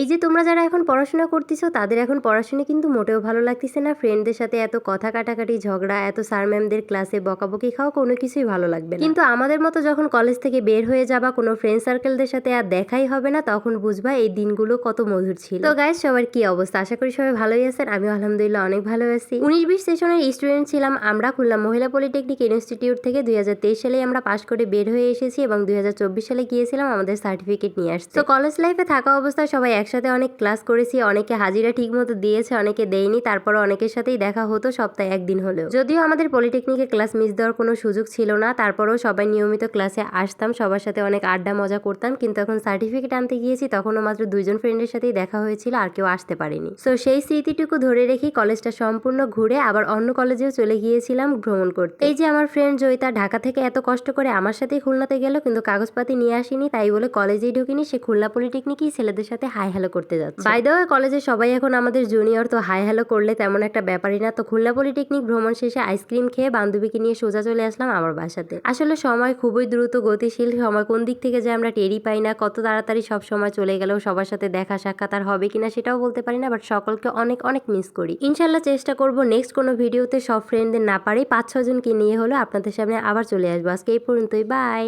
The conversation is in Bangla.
এই যে তোমরা যারা এখন পড়াশোনা করতেছো, তাদের এখন পড়াশোনা কিন্তু মোটেও ভালো লাগতেছে না। ফ্রেন্ডদের সাথে এত কথা কাটাকাটি, ঝগড়া, এত স্যার ম্যামদের ক্লাসে বকাবকি খাওয়া কোনো কিছুই ভালো লাগবে কিন্তু আমাদের মতো যখন কলেজ থেকে বের হয়ে যাবা, কোনো ফ্রেন্ড সার্কেলদের সাথে আর দেখাই হবে না, তখন বুঝবা এই দিনগুলো কত মধুর ছিল। তো গাইজ সবার কি অবস্থা? আশা করি সবাই ভালোই আছেন। আমি আলহামদুলিল্লাহ অনেক ভালো আছি। উনিশ বিশ সেশনের স্টুডেন্ট ছিলাম আমরা খুললাম মহিলা পলিটেকনিক ইনস্টিটিউট থেকে দুই হাজার তেইশ সালে আমরা পাশ করে বের হয়ে এসেছি এবং দুই হাজার চব্বিশ সালে গিয়েছিলাম আমাদের সার্টিফিকেট নিয়ে আসতে। তো কলেজ লাইফে থাকা অবস্থায় সবাই একসাথে অনেক ক্লাস করেছি, অনেকে হাজিরা ঠিক মতো দিয়েছে, অনেকে দেয়নি তারপর অনেকের সাথেই দেখা হতো সপ্তাহে একদিন হলেও। যদিও আমাদের পলিটেকনিকে ক্লাস মিস দেওয়ার কোনো সুযোগ ছিল না, তারপরেও সবাই নিয়মিত ক্লাসে আসতাম, সবার সাথে অনেক আড্ডা মজা করতাম, কিন্তু এখন সার্টিফিকেট আনতে গিয়েছি, তখনও মাত্র দুইজন ফ্রেন্ডের সাথেই দেখা হয়েছিল, আর কেউ আসতে পারেনি। সো সেই স্মৃতিটুকু ধরে রেখে কলেজটা সম্পূর্ণ ঘুরে আবার অন্য কলেজেও চলে গিয়েছিলাম ভ্রমণ করতে। এই যে আমার ফ্রেন্ড জয়িতা ঢাকা থেকে এত কষ্ট করে আমার সাথেই খুলনাতে গেল, কিন্তু কাগজপাতি নিয়ে আসেনি, তাই বলে কলেজেই ঢুকিনি, সে খুলনা পলিটেকনিকই ছেলেদের সাথে হাই হ্যালো করতে যাচ্ছে। বাই দ্য কলেজে সবাই এখন আমাদের জুনিয়র তো হাই হ্যালো করলে তেমন একটা ব্যাপারই না। তো খুলনা পলিটেকনিক ভ্রমণ শেষে আইসক্রিম খেয়ে বান্ধবীকে নিয়ে সোজা চলে আসলাম আমার বাসাতে। আসলে সময় খুবই দ্রুত, গতিশীল, সময় কোন দিক থেকে যে আমরা টেরি পাই না। কত তাড়াতাড়ি সব সময় চলে গেলেও সবার সাথে দেখা, সাক্ষাৎ আর হবে কিনা সেটাও বলতে পারি না বাট সকলকে অনেক অনেক মিস করি। ইনশাল্লাহ চেষ্টা করব নেক্সট কোনো ভিডিওতে সব ফ্রেন্ডদের না পারি পাঁচ ছজনকে নিয়ে হলো আপনাদের সামনে আবার চলে আসব। আজকে এই পর্যন্তই বাই